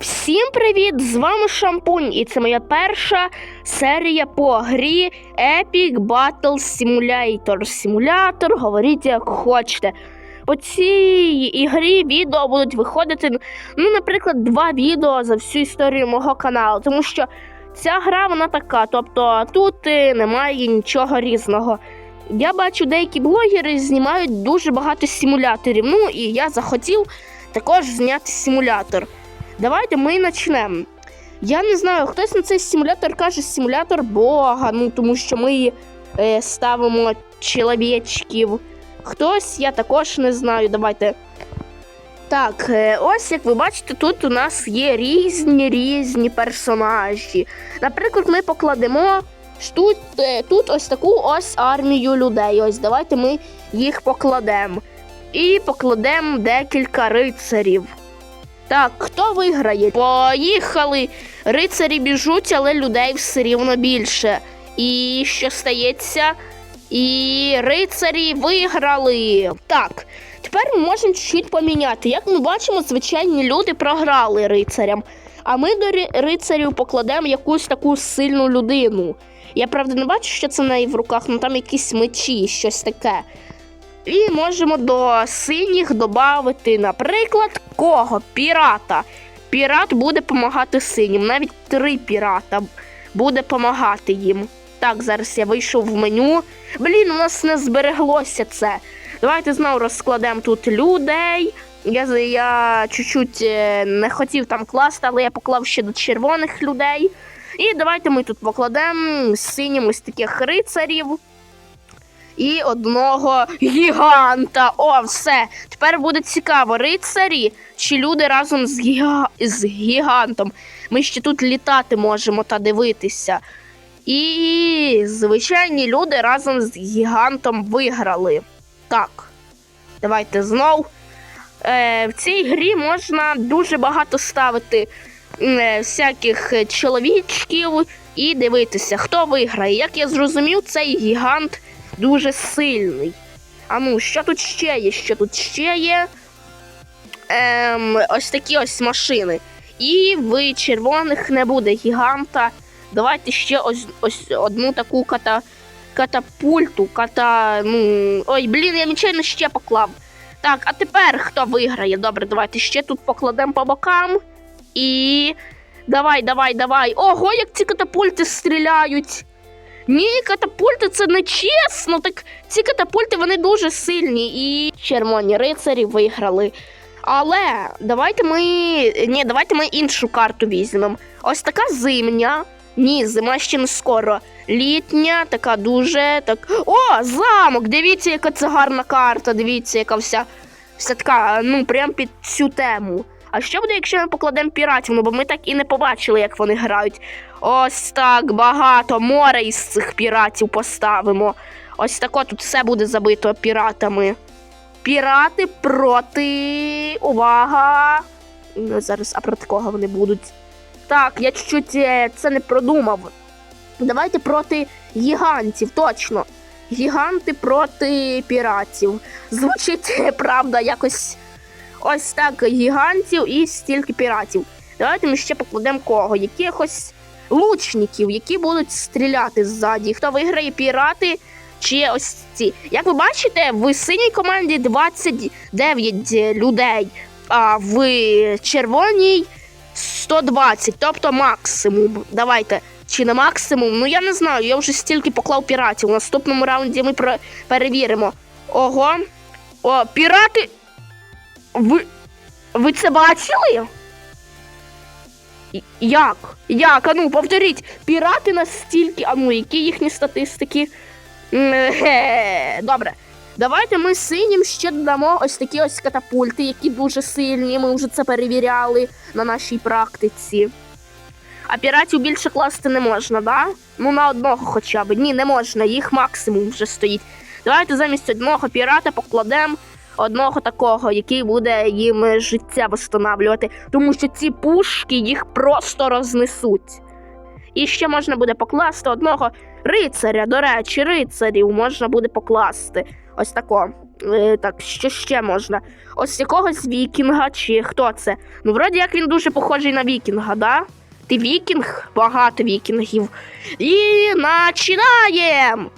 Всім привіт! З вами Шампунь, і це моя перша серія по грі Epic Battle Simulator. Симулятор, говоріть як хочете. По цій ігрі відео будуть виходити, ну, наприклад, два відео за всю історію мого каналу, тому що ця гра вона така, тобто тут е, немає нічого різного. Я бачу, деякі блогери знімають дуже багато симуляторів. Ну і я захотів також зняти симулятор. Давайте ми почнемо. Я не знаю, хтось на цей симулятор каже симулятор Бога, ну тому що ми е, ставимо чоловічків. Хтось, я також не знаю. Давайте. Так, е, ось як ви бачите, тут у нас є різні різні персонажі. Наприклад, ми покладемо тут, е, тут ось таку ось армію людей. Ось давайте ми їх покладемо. І покладемо декілька рицарів. Так, хто виграє? Поїхали! Рицарі біжуть, але людей все рівно більше. І що стається? І рицарі виграли. Так, тепер ми можемо чуть поміняти. Як ми бачимо, звичайні люди програли рицарям. А ми до рицарів покладемо якусь таку сильну людину. Я правда не бачу, що це в неї в руках, ну там якісь мечі, щось таке. І можемо до синіх додати, наприклад, кого? Пірата. Пірат буде допомагати синім. Навіть три пірата буде допомагати їм. Так, зараз я вийшов в меню. Блін, у нас не збереглося це. Давайте знову розкладемо тут людей. Я, я чуть-чуть е, не хотів там класти, але я поклав ще до червоних людей. І давайте ми тут покладемо синім ось таких рицарів і одного гіганта. О, все. Тепер буде цікаво, рицарі чи люди разом з, гіга... з гігантом. Ми ще тут літати можемо та дивитися. І звичайні люди разом з гігантом виграли. Так, давайте знов. Е, в цій грі можна дуже багато ставити е, всяких чоловічків і дивитися, хто виграє. Як я зрозумів, цей гігант дуже сильний. А ну, що тут ще є? Що тут ще є? Ем, ось такі ось машини. І в червоних не буде гіганта. Давайте ще ось, ось одну таку ката, катапульту. Ката, ну, ой, блін, я нічого ще поклав. Так, а тепер хто виграє? Добре, давайте ще тут покладемо по бокам. І. Давай, давай, давай. Ого, як ці катапульти стріляють. Ні, катапульти це не чесно. Так ці катапульти вони дуже сильні і червоні рицарі виграли. Але давайте ми. Ні, давайте ми іншу карту візьмемо. Ось така зимня. Ні, зима ще не скоро. Літня, така дуже так. О, замок! Дивіться, яка це гарна карта. Дивіться, яка вся, вся така, ну, прям під цю тему. А що буде, якщо ми покладемо піратів? Ну, бо ми так і не побачили, як вони грають. Ось так багато море із цих піратів поставимо. Ось тако тут все буде забито піратами. Пірати проти. Увага! Ну, Зараз, а проти кого вони будуть? Так, я чуть-чуть е, це не продумав. Давайте проти гігантів, точно. Гіганти проти піратів. Звучить, е, правда, якось ось так гігантів і стільки піратів. Давайте ми ще покладемо кого? Якихось лучників, які будуть стріляти ззаді. Хто виграє пірати чи ось ці. Як ви бачите, в синій команді 29 людей, а в червоній 120, тобто максимум. Давайте. Чи не максимум? Ну я не знаю, я вже стільки поклав піратів. У наступному раунді ми перевіримо. Ого. О, пірати. Ви. Ви це бачили? Як? Як? А ну, повторіть, пірати настільки. А ну, які їхні статистики? Добре. Давайте ми синім ще додамо ось такі ось катапульти, які дуже сильні. Ми вже це перевіряли на нашій практиці. А піратів більше класти не можна, да? Ну, на одного хоча б. Ні, не можна, їх максимум вже стоїть. Давайте замість одного пірата покладемо одного такого, який буде їм життя восстанавлювати. Тому що ці пушки їх просто рознесуть. І ще можна буде покласти одного рицаря. До речі, рицарів можна буде покласти. Ось тако. Е, так, що ще можна? Ось якогось вікінга, чи хто це? Ну, вроді як він дуже похожий на вікінга, да? Ти вікінг? Багато вікінгів. І починаємо!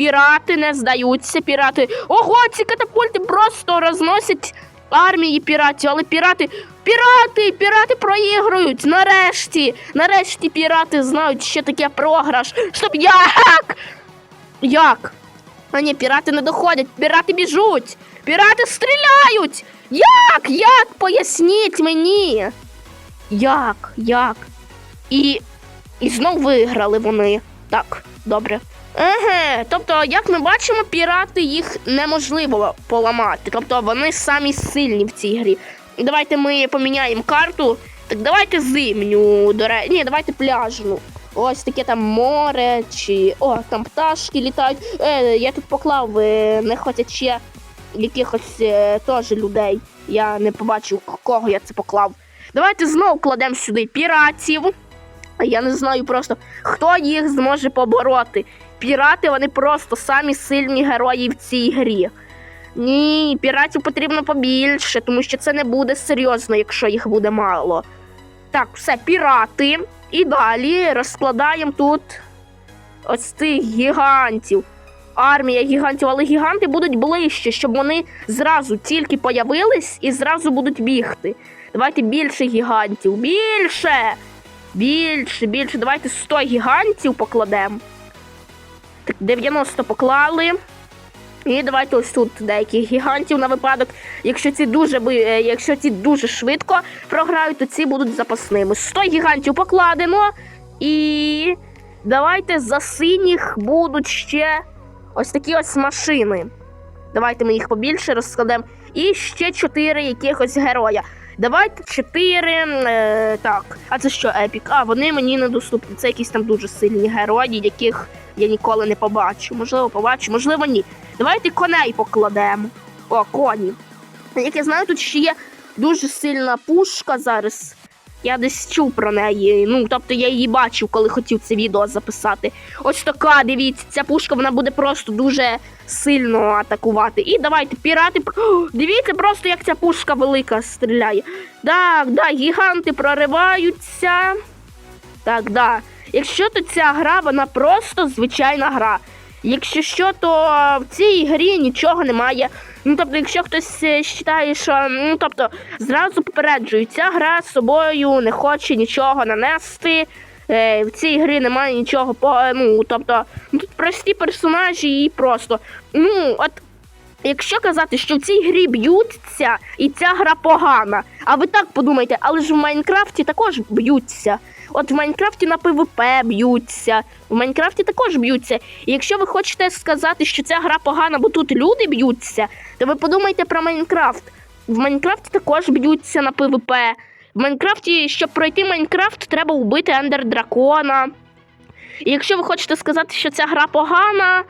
Пірати не здаються, пірати. Ого, ці катапульти просто розносять армії піратів, але пірати. Пірати! Пірати проігрують! Нарешті! Нарешті пірати знають, що таке програш. Щоб як? Як? А ні, пірати не доходять, пірати біжуть! Пірати стріляють! Як? Як? Поясніть мені. Як? Як? І. І знов виграли вони. Так, добре. Еге, тобто, як ми бачимо, пірати їх неможливо поламати. Тобто вони самі сильні в цій грі. Давайте ми поміняємо карту. Так давайте зимню, до речі. Ні, давайте пляжну. Ось таке там море чи. О, там пташки літають. Е, я тут поклав, е, не хочуть ще якихось е, теж людей. Я не побачив, кого я це поклав. Давайте знову кладемо сюди піратів. Я не знаю просто, хто їх зможе побороти. Пірати вони просто самі сильні герої в цій грі. Ні, піратів потрібно побільше, тому що це не буде серйозно, якщо їх буде мало. Так, все, пірати. І далі розкладаємо тут ось цих гігантів. Армія гігантів, але гіганти будуть ближче, щоб вони зразу тільки появились і зразу будуть бігти. Давайте більше гігантів. Більше! Більше, більше. Давайте 100 гігантів покладемо. Так, 90 поклали. І давайте ось тут деяких гігантів на випадок. Якщо ці дуже е, якщо ці дуже швидко програють, то ці будуть запасними. 100 гігантів покладено. І давайте за синіх будуть ще ось такі ось машини. Давайте ми їх побільше розкладемо. І ще 4 якихось героя. Давайте 4. Е, так. А це що, епік? А, вони мені недоступні. Це якісь там дуже сильні герої, яких я ніколи не побачу. Можливо, побачу, можливо, ні. Давайте коней покладемо. О, коні. Як я знаю, тут ще є дуже сильна пушка зараз. Я десь чув про неї. Ну, тобто я її бачив, коли хотів це відео записати. Ось така, дивіться, ця пушка вона буде просто дуже сильно атакувати. І давайте, пірати. О, дивіться просто, як ця пушка велика стріляє. Так, да, гіганти прориваються. Так, да. Якщо то ця гра, вона просто звичайна гра. Якщо що, то в цій грі нічого немає. Ну, тобто, якщо хтось е, вважає, що ну, тобто, зразу попереджую, ця гра з собою не хоче нічого нанести. Е, в цій грі немає нічого по. Ну, тобто, ну, тут прості персонажі і просто. Ну, от Якщо казати, що в цій грі б'ються, і ця гра погана, а ви так подумайте, але ж в Майнкрафті також б'ються. От в Майнкрафті на ПВП б'ються, в Майнкрафті також б'ються. І якщо ви хочете сказати, що ця гра погана, бо тут люди б'ються, то ви подумайте про Майнкрафт. В Майнкрафті також б'ються на ПВП. В Майнкрафті, щоб пройти Майнкрафт, треба вбити Ендер Дракона. І якщо ви хочете сказати, що ця гра погана,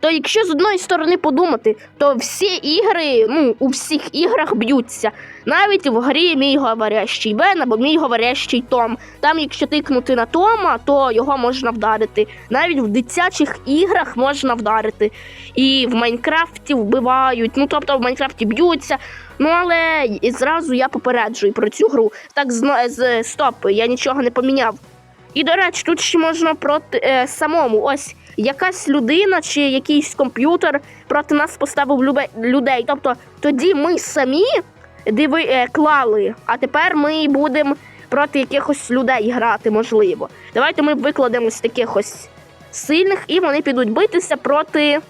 то якщо з одної сторони подумати, то всі ігри, ну, у всіх іграх б'ються. Навіть в грі мій говорящий Бен або мій говорящий Том. Там, якщо тикнути на Тома, то його можна вдарити. Навіть в дитячих іграх можна вдарити. І в Майнкрафті вбивають. Ну тобто в Майнкрафті б'ються. Ну але і зразу я попереджую про цю гру. Так з стоп, я нічого не поміняв. І, до речі, тут ще можна проти е, самому. Ось якась людина чи якийсь комп'ютер проти нас поставив людей. Тобто тоді ми самі диви, е, клали, а тепер ми будемо проти якихось людей грати, можливо. Давайте ми викладемо з сильних, і вони підуть битися проти.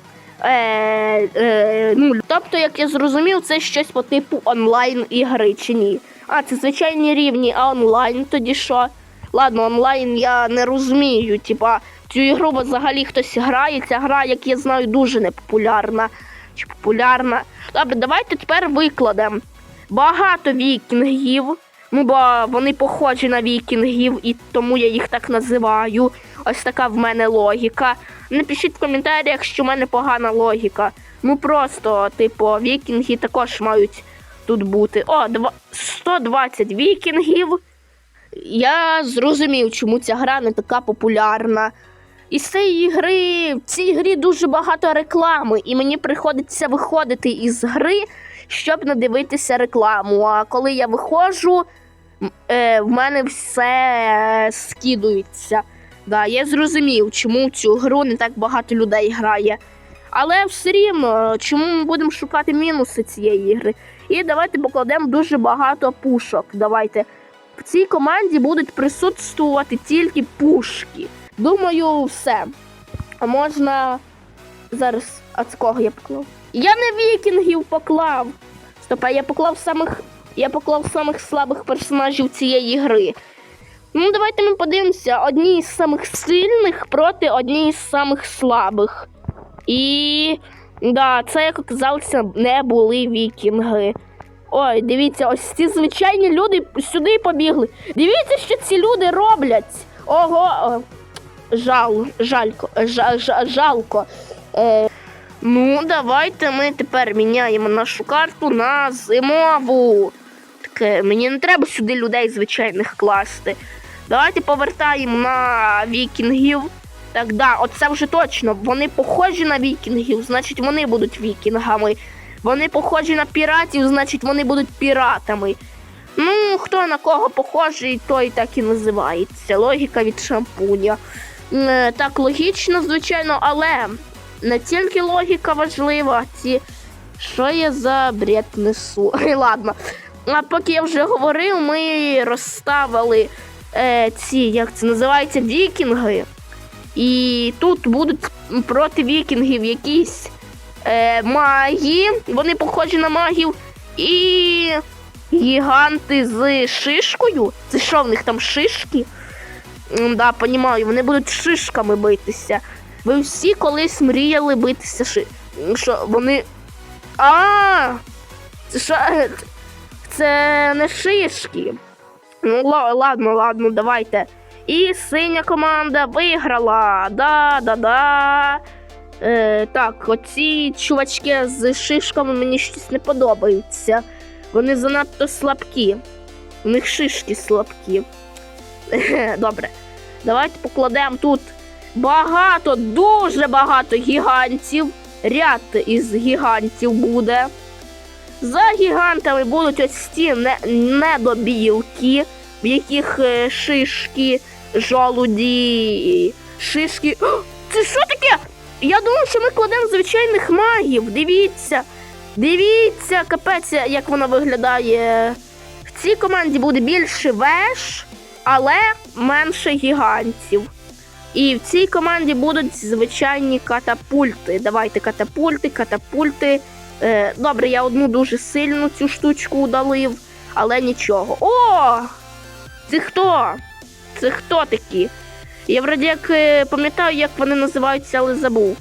Е, е, ну, тобто, як я зрозумів, це щось по типу онлайн ігри чи ні. А, це звичайні рівні, а онлайн тоді що? Ладно, онлайн я не розумію. Типа, цю ігру взагалі хтось грає. Ця гра, як я знаю, дуже непопулярна. Чи популярна. Добре, давайте тепер викладемо. Багато вікінгів. Ну, бо вони похожі на вікінгів, і тому я їх так називаю. Ось така в мене логіка. Напишіть в коментарях, що в мене погана логіка. Ну просто, типу, вікінги також мають тут бути. О, два- 120 вікінгів. я зрозумів, чому ця гра не така популярна. Із цієї гри, в цій грі дуже багато реклами, і мені приходиться виходити із гри, щоб не дивитися рекламу. А коли я виходжу, е, в мене все скидується. Да, я зрозумів, чому цю гру не так багато людей грає. Але все рівно, чому ми будемо шукати мінуси цієї гри? І давайте покладемо дуже багато пушок. Давайте. В цій команді будуть присутствувати тільки пушки. Думаю, все. А можна зараз. А з кого я поклав? Я не вікінгів поклав. Стоп, я поклав самих. Я поклав самих слабих персонажів цієї гри. Ну, давайте ми подивимося. Одні з самих сильних проти одні з самих слабих. І да, це, як оказалося, не були вікінги. Ой, дивіться, ось ці звичайні люди сюди побігли. Дивіться, що ці люди роблять. Ого, жал, жалько, жа, жа, жалко. Е, ну, давайте ми тепер міняємо нашу карту на зимову. Таке, мені не треба сюди людей звичайних класти. Давайте повертаємо на вікінгів. Так, да, оце вже точно. Вони похожі на вікінгів, значить вони будуть вікінгами. Вони похожі на піратів, значить вони будуть піратами. Ну, хто на кого похожий, той так і називається. Логіка від шампуня. Е, Так, логічно, звичайно, але не тільки логіка важлива, ці. Що я за бред несу? Ладно. А поки я вже говорив, ми розставили е, ці, як це називається, вікінги. І тут будуть проти вікінгів якісь е, маги. Вони похожі на магів. І гіганти з шишкою. Це що в них там шишки? Да, понімаю, вони будуть шишками битися. Ви всі колись мріяли битися ши. Що вони. А! Це? Це не шишки. Ну, ла- ладно, ладно, давайте. І синя команда виграла. Да-да-да. Е, так, оці чувачки з шишками мені щось не подобаються. Вони занадто слабкі. У них шишки слабкі. Добре. Давайте покладемо тут багато, дуже багато гігантів. Ряд із гігантів буде. За гігантами будуть ось ці недобілки, в яких е, шишки, жолуді, шишки. О, Це що таке? Я думав, що ми кладемо звичайних магів. Дивіться. Дивіться, капець, як воно виглядає. В цій команді буде більше веж, але менше гігантів. І в цій команді будуть звичайні катапульти. Давайте катапульти, катапульти. Е, добре, я одну дуже сильну цю штучку удалив, але нічого. О! Це хто? Це хто такі? Я вроді як е, пам'ятаю, як вони називаються, але забув.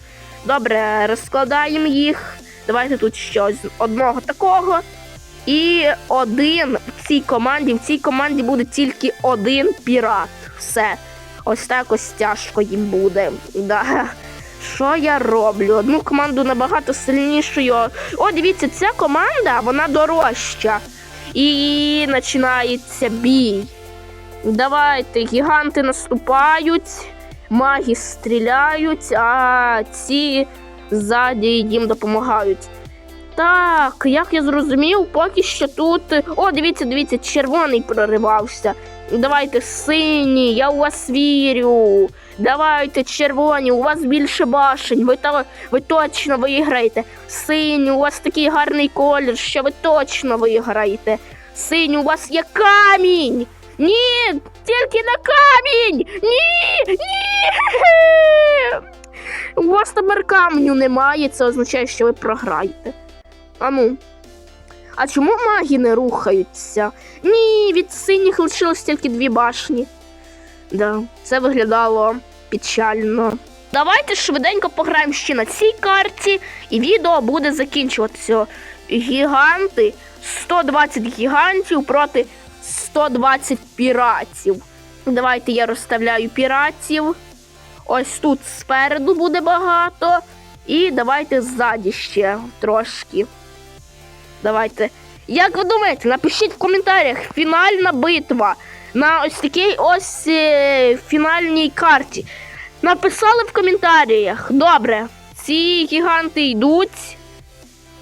Добре, розкладаємо їх. Давайте тут щось одного такого. І один в цій команді. В цій команді буде тільки один пірат. Все. Ось так ось тяжко їм буде. Да. Що я роблю? Одну команду набагато сильнішою. О, дивіться, ця команда вона дорожча. І починається бій. Давайте, гіганти наступають, маги стріляють, а ці ззаді їм допомагають. Так, як я зрозумів, поки що тут. О, дивіться, дивіться, червоний проривався. Давайте синій, я у вас вірю. Давайте, червоні, у вас більше башень, ви, то, ви точно виграєте. Синій, у вас такий гарний колір, що ви точно виграєте. Синій, у вас є камінь. Ні, тільки на камінь! Ні! Ні! У вас тепер каменю немає, це означає, що ви програєте. А ну. А чому маги не рухаються? Ні, від синіх лишилось тільки дві башні. Да, це виглядало печально. Давайте швиденько пограємо ще на цій карті, і відео буде закінчуватися. Гіганти, 120 гігантів проти 120 піратів. Давайте я розставляю піратів. Ось тут спереду буде багато. І давайте ззаді ще трошки. Давайте. Як ви думаєте, напишіть в коментарях фінальна битва на ось такій ось е, фінальній карті. Написали в коментарях. Добре, ці гіганти йдуть,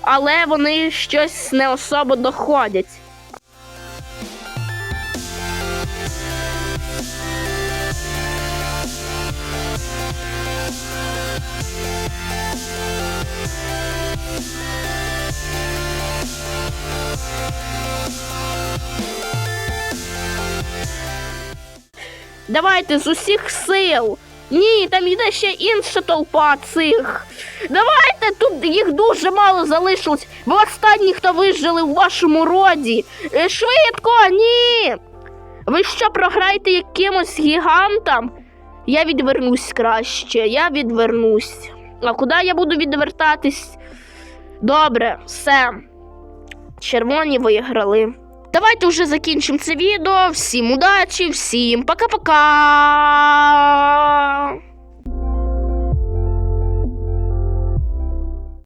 але вони щось не особо доходять. Давайте з усіх сил. Ні, там йде ще інша толпа цих. Давайте тут їх дуже мало залишилось. Ви останні, хто вижили в вашому роді. Е, Швидко, ні. Ви що програєте якимось гігантам? Я відвернусь краще, я відвернусь. А куди я буду відвертатись? Добре, все. Червоні виграли. Давайте вже закінчимо це відео. Всім удачі, всім пока-пока.